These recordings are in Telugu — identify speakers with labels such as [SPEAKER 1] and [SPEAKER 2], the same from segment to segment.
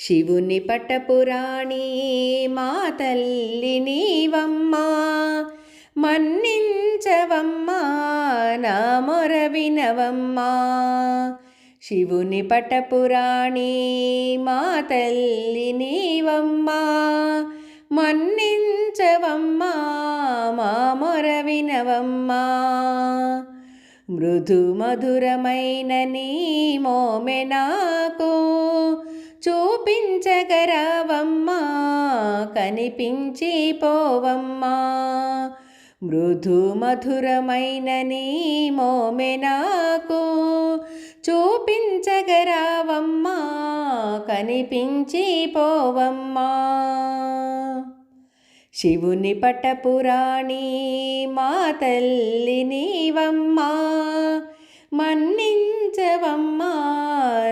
[SPEAKER 1] శివుని పట్టపురాణి మా తల్లి నీవమ్మా. మన్నించవమ్మా నా మొర వినవమ్మా. శివుని పటపురాణి మా తల్లి నీవమ్మా. మన్నించవమ్మా మా మొర వినవమ్మా. మృదు మధురమైన నీ మోమె నాకు. కనిపించగరావమ్మా కనిపించి పోవమ్మా మృదు మధురమైన నీ మోమె నాకు చూపించగరావమ్మా కనిపించి పోవమ్మా శివుని పట్టపురాణి మా తల్లి నీవమ్మా మన్నించవమ్మా.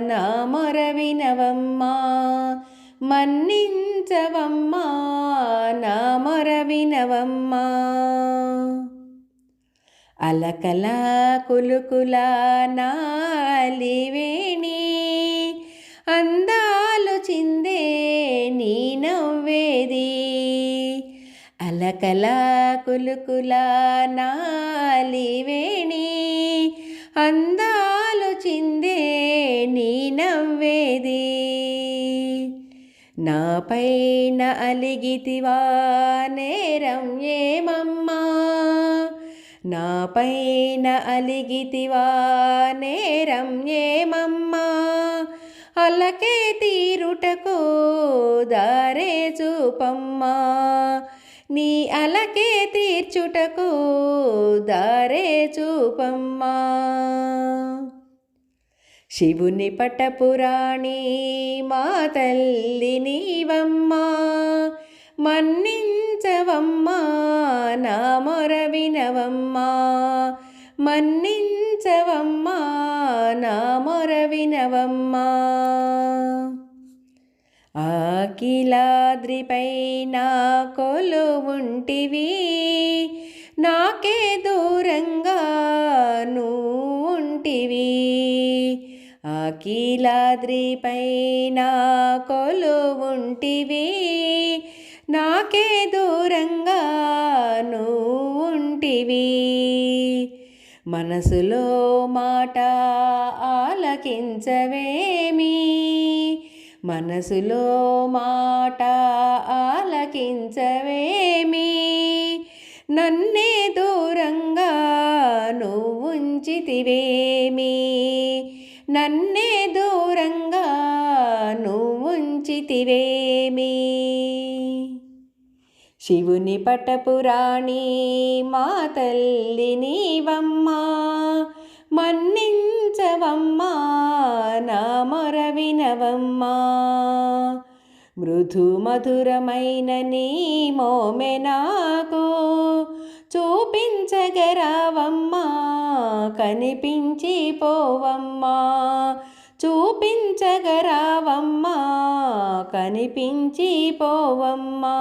[SPEAKER 1] నా మొరవినవమ్మా మన్నించవమ్మా నా మొరవినవమ్మా అలకల కులుకుల నాలివేణి అందాలు చిందే నీ నవ్వేది. అలకల కులుకుల నాలివేణి అందాలు చిందే నీ నా పైన అలిగితివా నేరం ఏమమ్మా? నా పైన అలిగితివా నేరం ఏమమ్మా? అలకే తీరుటకు దారే చూపమ్మా? నీ అలకే తీర్చుటకు దారే చూపమ్మా? శివుని పట్టపురాణి మా తల్లి నీవమ్మా మన్నించవమ్మా నా మొర వినవమ్మా మన్నించవమ్మా నా మొర వినవమ్మా. కొలు కొలువుంటివి నాకే దూరంగా నువ్వుంటివి ఆకిలాద్రిపైన కొలువుంటివి నాకే దూరంగా నువ్వుంటివి మనసులో మాట ఆలకించవేమి? మనసులో మాట ఆలకించవేమి? నన్ను నన్నే దూరంగా నువ్వుంచితివేమి శివుని పటపురాణి మా తల్లి నీవమ్మా మన్నించవమ్మా నా మొర వినవమ్మా మృదు మధురమైన నీ మోమె నాకు చూపించగరావమ్మా. కనిపించి పోవమ్మా చూపించగరావమ్మా. కనిపించి పోవమ్మా